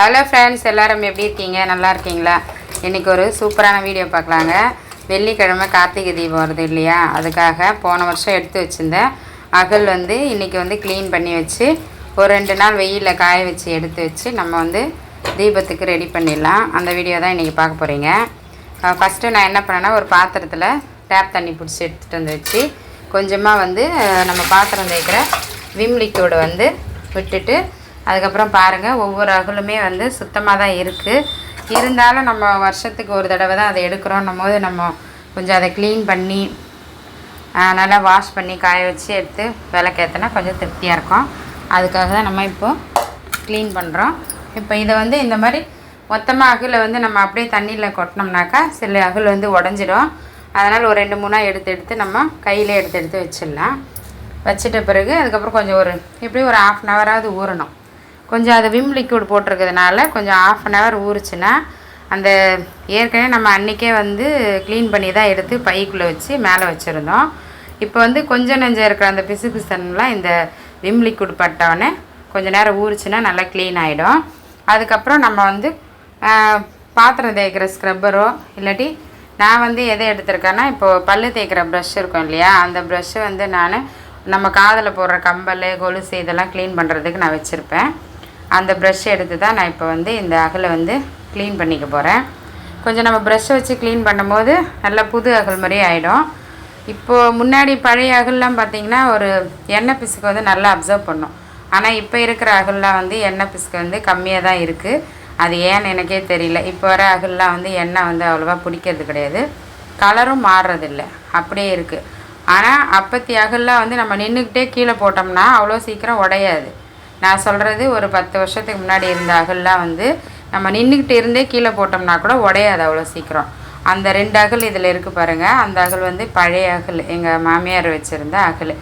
Hello friends எல்லோரும் எப்படி இருக்கீங்க? நல்லா இருக்கீங்களா? இன்றைக்கி ஒரு சூப்பரான வீடியோ பார்க்கலாங்க. வெள்ளிக்கிழமை கார்த்திகை தீபம் வருது இல்லையா? அதுக்காக போன வருஷம் எடுத்து வச்சுருந்தேன். அகல் வந்து இன்றைக்கி வந்து க்ளீன் பண்ணி வச்சு ஒரு ரெண்டு நாள் வெயிலில் காய வச்சு எடுத்து வச்சு நம்ம வந்து தீபத்துக்கு ரெடி பண்ணிடலாம். அந்த வீடியோ தான் இன்றைக்கி பார்க்க போகிறீங்க ஃபஸ்ட்டு நான் என்ன பண்ணேன்னா ஒரு பாத்திரத்தில் டேப் தண்ணி பிடிச்சி எடுத்துகிட்டு வந்து வச்சு கொஞ்சமாக வந்து நம்ம பாத்திரம் தேய்க்கிற விம் லிக்யூடு வந்து விட்டுட்டு அதுக்கப்புறம் பாருங்கள் ஒவ்வொரு அகலுமே வந்து சுத்தமாக தான் இருக்குது இருந்தாலும் நம்ம வருஷத்துக்கு ஒரு தடவை தான் அதை எடுக்கிறோன்னும் போது நம்ம கொஞ்சம் அதை க்ளீன் பண்ணி நல்லா வாஷ் பண்ணி காய வச்சு எடுத்து விளக்கேற்றினா கொஞ்சம் திருப்தியாக இருக்கும். அதுக்காக தான் நம்ம இப்போது க்ளீன் பண்ணுறோம் இப்போ இதை வந்து இந்த மாதிரி மொத்தமாக அகில வந்து நம்ம அப்படியே தண்ணியில் கொட்டினோம்னாக்கா சில அகில் வந்து உடஞ்சிடும். அதனால் ஒரு ரெண்டு மூணாக எடுத்து எடுத்து நம்ம கையிலே எடுத்து எடுத்து வச்சிடலாம். வச்சிட்ட பிறகு அதுக்கப்புறம் கொஞ்சம் ஒரு எப்படியும் ஒரு ஆஃப் அன் ஹவராவது ஊறணும். கொஞ்சம் அது விம் லிக்விட் போட்டிருக்கிறதுனால கொஞ்சம் ஆஃப் அன் ஹவர் ஊறுச்சுன்னா அந்த ஏற்கனவே நம்ம அன்றைக்கே வந்து க்ளீன் பண்ணி தான் எடுத்து பைக்குள்ளே வச்சு மேலே வச்சுருந்தோம். இப்போ வந்து கொஞ்சம் நெஞ்சம் இருக்கிற அந்த பிசு பிசுலாம் இந்த விம் லிக்விட் பட்டவுடனே கொஞ்சம் நேரம் ஊறுச்சுன்னா நல்லா க்ளீன் ஆகிடும் அதுக்கப்புறம் நம்ம வந்து பாத்திரம் தேய்க்கிற ஸ்க்ரப்பரோ இல்லாட்டி நான் வந்து எதை எடுத்திருக்கேன்னா இப்போது பல்லு தேய்க்கிற ப்ரஷ் இருக்கும் இல்லையா? அந்த ப்ரஷ்ஷை வந்து நான் நம்ம காதில் போடுற கம்பல் கொலுசு இதெல்லாம் க்ளீன் பண்ணுறதுக்கு நான் வச்சுருப்பேன். அந்த ப்ரஷ்ஷை எடுத்து தான் நான் இப்போ வந்து இந்த அகலை வந்து க்ளீன் பண்ணிக்க போகிறேன் கொஞ்சம் நம்ம ப்ரஷ்ஷை வச்சு க்ளீன் பண்ணும்போது நல்லா புது அகல் மாதிரியே ஆகிடும் இப்போது முன்னாடி பழைய அகல்லாம் பார்த்தீங்கன்னா ஒரு எண்ணெய் பிசுக்கு வந்து நல்லா அப்சர்வ் பண்ணும். ஆனால் இப்போ இருக்கிற அகல்லாம் வந்து எண்ணெய் பிசுக்கு வந்து கம்மியாக தான் இருக்குது அது ஏன்னு எனக்கே தெரியல. இப்போ வர அகல்லாம் வந்து எண்ணெய் வந்து அவ்வளோவா பிடிக்கிறது கிடையாது. கலரும் மாறுறதில்ல. அப்படியே இருக்குது ஆனால் அப்பத்தி அகல்லாம் வந்து நம்ம நின்றுக்கிட்டே கீழே போட்டோம்னா அவ்வளோ சீக்கிரம் உடையாது. நான் சொல்கிறது ஒரு பத்து வருஷத்துக்கு முன்னாடி இருந்த அகல்லாம் வந்து நம்ம நின்றுக்கிட்டு இருந்தே கீழே போட்டோம்னா கூட உடையாது அவ்வளோ சீக்கிரம். அந்த ரெண்டு அகல் இதில் இருக்குது பாருங்கள் அந்த அகல் வந்து பழைய அகல் எங்கள் மாமியார் வச்சுருந்த அகல்.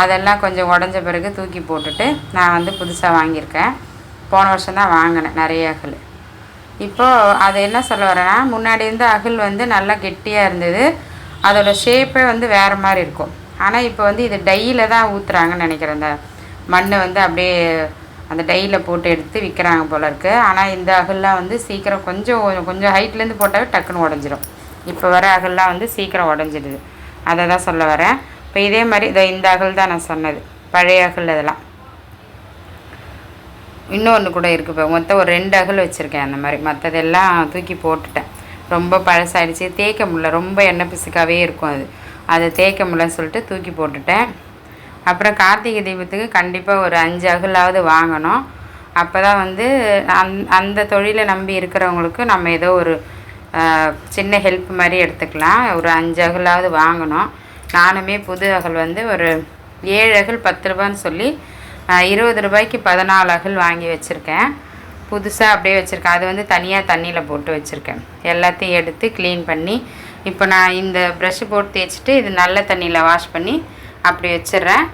அதெல்லாம் கொஞ்சம் உடஞ்ச பிறகு தூக்கி போட்டுட்டு நான் வந்து புதுசாக வாங்கியிருக்கேன். போன வருஷம் தான் வாங்கினேன் நிறைய அகல். இப்போது அது என்ன சொல்ல வரேன்னா முன்னாடி இருந்த அகல் வந்து நல்லா கெட்டியாக இருந்தது. அதோடய ஷேப்பே வந்து வேறு மாதிரி இருக்கும். ஆனால் இப்போ வந்து இது டையில் தான் ஊற்றுறாங்கன்னு நினைக்கிறேன் இந்த மண் வந்து அப்படியே அந்த டையில் போட்டு எடுத்து விற்கிறாங்க போல இருக்குது ஆனால் இந்த அகல்லாம் வந்து சீக்கிரம் கொஞ்சம் கொஞ்சம் ஹைட்லேருந்து போட்டாவே டக்குன்னு உடஞ்சிரும். இப்போ வர அகல்லாம் வந்து சீக்கிரம் உடஞ்சிடுது. அதை தான் சொல்ல வரேன். இப்போ இதே மாதிரி இதை இந்த அகல் தான் நான் சொன்னது. பழைய அகல் இதெல்லாம் இன்னொன்று கூட இருக்குது இப்போ மொத்தம் ஒரு ரெண்டு அகல் வச்சுருக்கேன் அந்த மாதிரி. மற்றதெல்லாம் தூக்கி போட்டுட்டேன். ரொம்ப பழசாயிடுச்சு. தேய்க்க முடியல. ரொம்ப எண்ணெய் பிசுக்காகவே இருக்கும் அது. அதை தேய்க்க முடியலன்னு சொல்லிட்டு தூக்கி போட்டுட்டேன். அப்புறம் கார்த்திகை தீபத்துக்கு கண்டிப்பாக ஒரு அஞ்சு அகலாவது வாங்கணும். அப்போ தான் வந்து அந் அந்த தொழிலை நம்பி இருக்கிறவங்களுக்கு நம்ம ஏதோ ஒரு சின்ன ஹெல்ப் மாதிரி எடுத்துக்கலாம். ஒரு அஞ்சு அகலாவது வாங்கணும். நானுமே புது அகல் வந்து ஒரு ஏழு அகல் பத்து ரூபான்னு சொல்லி இருபது ரூபாய்க்கு பதினாலு அகல் வாங்கி வச்சுருக்கேன். புதுசாக அப்படியே வச்சுருக்கேன். அது வந்து தனியாக தண்ணியில் போட்டு வச்சுருக்கேன். எல்லாத்தையும் எடுத்து க்ளீன் பண்ணி இப்போ நான் இந்த ப்ரெஷ்ஷு போட்டு தேய்ச்சிட்டு இது நல்ல தண்ணியில் வாஷ் பண்ணி அப்படி வச்சிடுறேன்.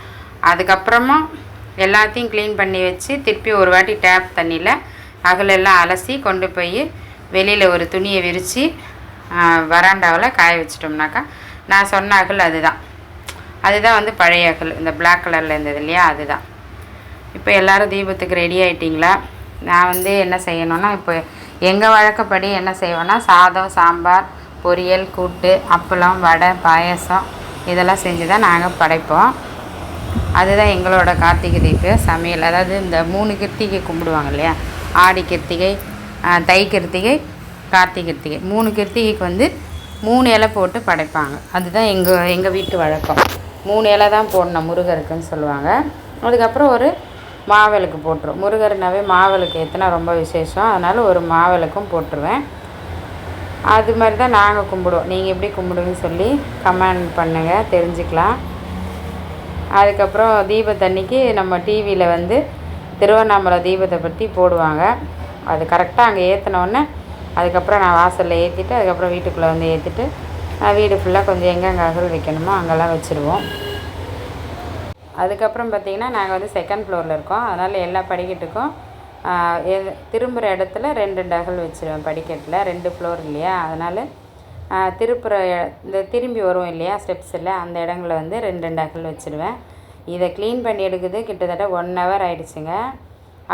அதுக்கப்புறமா எல்லாத்தையும் க்ளீன் பண்ணி வச்சு திருப்பி ஒரு வாட்டி டேப் தண்ணியில் அகலெல்லாம் அலசி கொண்டு போய் வெளியில் ஒரு துணியை விரித்து வராண்டாவில் காய வச்சிட்டோம்னாக்கா நான் சொன்ன அகல் அதுதான். அதுதான் வந்து பழைய அகல். இந்த பிளாக் கலரில் இருந்தது இல்லையா? அதுதான். இப்போ எல்லோரும் தீபத்துக்கு ரெடி ஆகிட்டிங்களா நான் வந்து என்ன செய்யணும்னா இப்போ எங்கள் வழக்கப்படி என்ன செய்வேன்னா சாதம் சாம்பார் பொரியல் கூட்டு அப்பளம் வடை பாயாசம் இதெல்லாம் செஞ்சு தான் நாங்கள் படைப்போம். அதுதான் எங்களோட கார்த்திகை தீப சமையல். அதாவது இந்த மூணு கிருத்திகை கும்பிடுவாங்க இல்லையா? ஆடி கிருத்திகை தை கிருத்திகை கார்த்திகை கிருத்திகை. மூணு கிருத்திகைக்கு வந்து மூணு இலை போட்டு படைப்பாங்க. அதுதான் எங்கள் எங்கள் வீட்டு வழக்கம். மூணு இலை தான் போடணும் முருகருக்குன்னு சொல்லுவாங்க. அதுக்கப்புறம் ஒரு மாவிளக்கு போட்டுரும். முருகர்னாவே மாவிளக்கு ஏற்றினா ரொம்ப விசேஷம். அதனால் ஒரு மாவிளக்கும் போட்டுருவேன். அது மாதிரி தான் நாங்கள் கும்பிடுவோம். நீங்கள் எப்படி கும்பிடுவீங்கன்னு சொல்லி கமெண்ட் பண்ணுங்கள் தெரிஞ்சுக்கலாம். அதுக்கப்புறம் தீபத்தன்னைக்கு நம்ம டிவியில் வந்து திருவண்ணாமலை தீபத்தை பற்றி போடுவாங்க. அது கரெக்டாக அங்கே ஏற்றினோடனே அதுக்கப்புறம் நான் வாசலில் ஏற்றிட்டு அதுக்கப்புறம் வீட்டுக்குள்ளே வந்து ஏற்றிட்டு நான் வீடு ஃபுல்லாக கொஞ்சம் எங்கெங்கே அகல் வைக்கணுமோ அங்கெல்லாம் வச்சுருவோம். அதுக்கப்புறம் பார்த்திங்கன்னா நாங்கள் வந்து செகண்ட் ஃப்ளோரில் இருக்கோம். அதனால் எல்லா படிக்கட்டுக்கும் திரும்புகிற இடத்துல ரெண்டு ரெண்டு அகல் வச்சுருவேன் படிக்கட்டில் ரெண்டு ஃப்ளோர் இல்லையா? அதனால் திருப்புற இந்த திரும்பி வரும் இல்லையா ஸ்டெப்ஸில் அந்த இடங்களில் வந்து ரெண்டு ரெண்டு அகல் வச்சுருவேன். இதை க்ளீன் பண்ணி எடுக்குது கிட்டத்தட்ட ஒன் ஹவர் ஆயிடுச்சுங்க.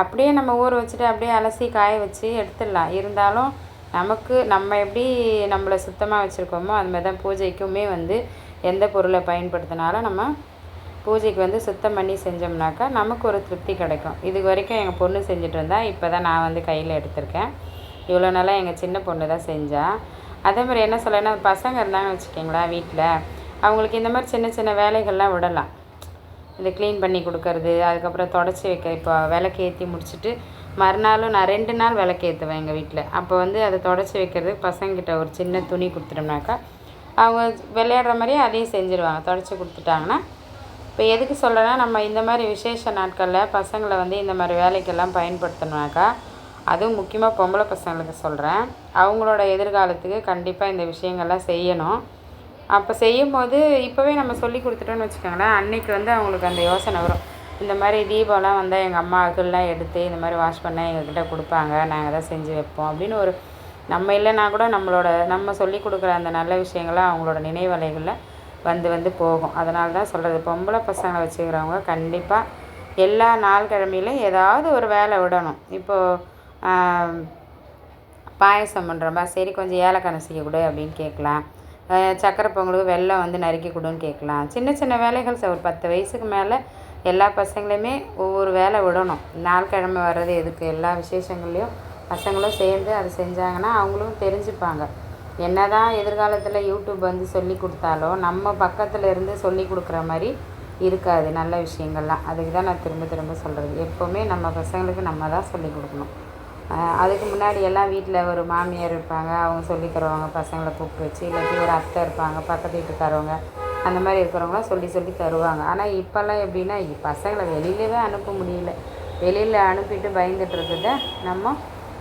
அப்படியே நம்ம ஊற வச்சுட்டு அப்படியே அலசி காய வச்சு எடுத்துடலாம். இருந்தாலும் நமக்கு நம்ம எப்படி நம்மளை சுத்தமாக வச்சுருக்கோமோ அது மாதிரி தான் பூஜைக்குமே வந்து எந்த பொருளை பயன்படுத்தினாலும் நம்ம பூஜைக்கு வந்து சுத்தம் பண்ணி செஞ்சோம்னாக்கா நமக்கு ஒரு திருப்தி கிடைக்கும். இது வரைக்கும் எங்கள் பொண்ணு செஞ்சுட்டு இருந்தால் இப்போ தான் நான் வந்து கையில் எடுத்திருக்கேன். இவ்வளோ நாளாக எங்கள் சின்ன பொண்ணு தான் செஞ்சால் அதே மாதிரி என்ன சொல்லனா பசங்க இருந்தாங்கன்னு வச்சுக்கிங்களேன் வீட்டில் அவங்களுக்கு இந்த மாதிரி சின்ன சின்ன வேலைகள்லாம் விடலாம். இந்த க்ளீன் பண்ணி கொடுக்கறது அதுக்கப்புறம் தொடச்சி வைக்க இப்போ விளக்கு ஏற்றி முடிச்சுட்டு மறுநாளும் நான் ரெண்டு நாள் விளக்கு ஏற்றுவேன் எங்கள் வீட்டில் அப்போ வந்து அதை தொடச்சி வைக்கிறதுக்கு பசங்கிட்ட ஒரு சின்ன துணி கொடுத்துட்டோம்னாக்கா அவங்க விளையாடுற மாதிரியே அதையும் செஞ்சுருவாங்க. தொடச்சி கொடுத்துட்டாங்கன்னா இப்போ எதுக்கு சொல்கிறேன்னா நம்ம இந்த மாதிரி விசேஷ நாட்களில் பசங்களை வந்து இந்த மாதிரி வேலைக்கெல்லாம் பயன்படுத்தணுனாக்கா அதுவும் முக்கியமாக பொம்பளை பசங்களுக்கு சொல்கிறேன் அவங்களோட எதிர்காலத்துக்கு கண்டிப்பாக இந்த விஷயங்கள்லாம் செய்யணும். அப்போ செய்யும்போது இப்போவே நம்ம சொல்லி கொடுத்துட்டோன்னு வச்சுக்கோங்களேன் அன்றைக்கி வந்து அவங்களுக்கு அந்த யோசனை வரும். இந்த மாதிரி தீபம்லாம் வந்தால் எங்கள் அம்மா அகல்லாம் எடுத்து இந்த மாதிரி வாஷ் பண்ணால் எங்கக்கிட்ட கொடுப்பாங்க நாங்கள் தான் செஞ்சு வைப்போம் அப்படின்னு ஒரு நம்ம இல்லைனா கூட நம்மளோட நம்ம சொல்லி கொடுக்குற அந்த நல்ல விஷயங்கள்லாம் அவங்களோட நினைவலைகளில் வந்து வந்து போகும். அதனால தான் சொல்கிறது பொம்பளை பசங்களை வச்சுக்கிறவங்க கண்டிப்பாக எல்லா நாள் கிழமையிலும் ஏதாவது ஒரு வேலை விடணும். இப்போது பாயசம் பண்ணுறோம்பா சரி கொஞ்சம் ஏலக்காய் நசிக்க கொடு அப்படின்னு கேட்கலாம். சக்கரை பொங்கலுக்கு வெள்ளம் வந்து நறுக்கி கொடுன்னு கேட்கலாம். சின்ன சின்ன வேலைகள் ஒரு பத்து வயசுக்கு மேலே எல்லா பசங்களையுமே ஒவ்வொரு வேலை விடணும். நாள் கிழமை வர்றது எதுக்கு? எல்லா விசேஷங்கள்லேயும் பசங்களும் சேர்ந்து அதை செஞ்சாங்கன்னா அவங்களும் தெரிஞ்சுப்பாங்க. என்ன தான் எதிர்காலத்தில் யூடியூப் வந்து சொல்லி கொடுத்தாலும் நம்ம பக்கத்தில் இருந்து சொல்லி கொடுக்குற மாதிரி இருக்காது நல்ல விஷயங்கள்லாம். அதுக்கு தான் நான் திரும்ப திரும்ப சொல்கிறது எப்போவுமே நம்ம பசங்களுக்கு நம்ம தான் சொல்லி கொடுக்கணும். அதுக்கு முன்னாடி எல்லாம் வீட்டில் ஒரு மாமியார் இருப்பாங்க. அவங்க சொல்லி தருவாங்க. பசங்களை கூப்பிட்டு வச்சு. இல்லாட்டி ஒரு அத்தை இருப்பாங்க. பக்கத்து வீட்டுக்காரவங்க. அந்த மாதிரி இருக்கிறவங்களாம் சொல்லி சொல்லி தருவாங்க. ஆனால் இப்போல்லாம் எப்படின்னா பசங்களை வெளியிலவே அனுப்ப முடியல. வெளியில் அனுப்பிட்டு பயந்துட்டு இருக்கிறத நம்ம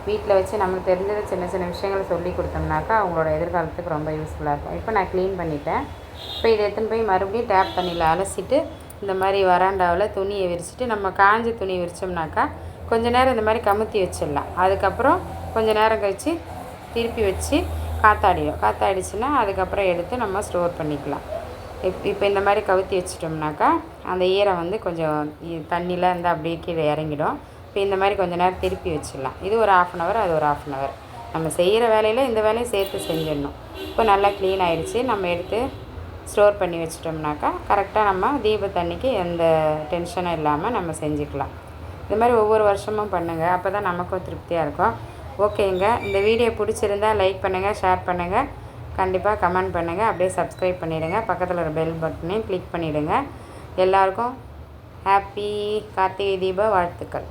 வீட்டில் வச்சு நம்மளுக்கு தெரிஞ்சதை சின்ன சின்ன விஷயங்களை சொல்லி கொடுத்தோம்னாக்கா அவங்களோட எதிர்காலத்துக்கு ரொம்ப யூஸ்ஃபுல்லாக இருக்கும். இப்போ நான் க்ளீன் பண்ணிட்டேன். இப்போ இதை எடுத்துன்னு போய் மறுபடியும் டேப் தண்ணியில் அலசிட்டு இந்த மாதிரி வராண்டாவில் துணியை விரிச்சிட்டு நம்ம காஞ்ச துணி விரிச்சோம்னாக்கா கொஞ்ச நேரம் இந்த மாதிரி கமுத்தி வச்சிடலாம். அதுக்கப்புறம் கொஞ்சம் நேரம் கழித்து திருப்பி வச்சு காத்தாடிடும். காத்தாடிச்சுன்னா அதுக்கப்புறம் எடுத்து நம்ம ஸ்டோர் பண்ணிக்கலாம். இப் இப்போ இந்த மாதிரி கவுத்தி வச்சிட்டோம்னாக்கா அந்த ஈரம் வந்து கொஞ்சம் தண்ணியில் இருந்தால் அப்படியே கீழே இறங்கிடும். இப்போ இந்த மாதிரி கொஞ்சம் நேரம் திருப்பி வச்சிடலாம். இது ஒரு ஆஃப் அன் ஹவர் அது ஒரு ஆஃப் அன் ஹவர் நம்ம செய்கிற வேலையில் இந்த வேலையும் சேர்த்து செஞ்சிடணும். இப்போ நல்லா க்ளீன் ஆகிடுச்சு நம்ம எடுத்து ஸ்டோர் பண்ணி வச்சிட்டோம்னாக்கா கரெக்டாக நம்ம தீபத்தன்னைக்கு எந்த டென்ஷனும் இல்லாமல் நம்ம செஞ்சுக்கலாம். இது மாதிரி ஒவ்வொரு வருஷமும் பண்ணுங்கள் அப்போ தான் நமக்கும் திருப்தியாக இருக்கும். ஓகேங்க இந்த வீடியோ பிடிச்சிருந்தா லைக் பண்ணுங்கள் ஷேர் பண்ணுங்கள் கண்டிப்பாக கமெண்ட் பண்ணுங்கள் அப்படியே சப்ஸ்கிரைப் பண்ணிவிடுங்க பக்கத்தில் ஒரு பெல் பட்டனையும் கிளிக் பண்ணிவிடுங்க எல்லாருக்கும் ஹாப்பி கார்த்திகை தீப வாழ்த்துக்கள்.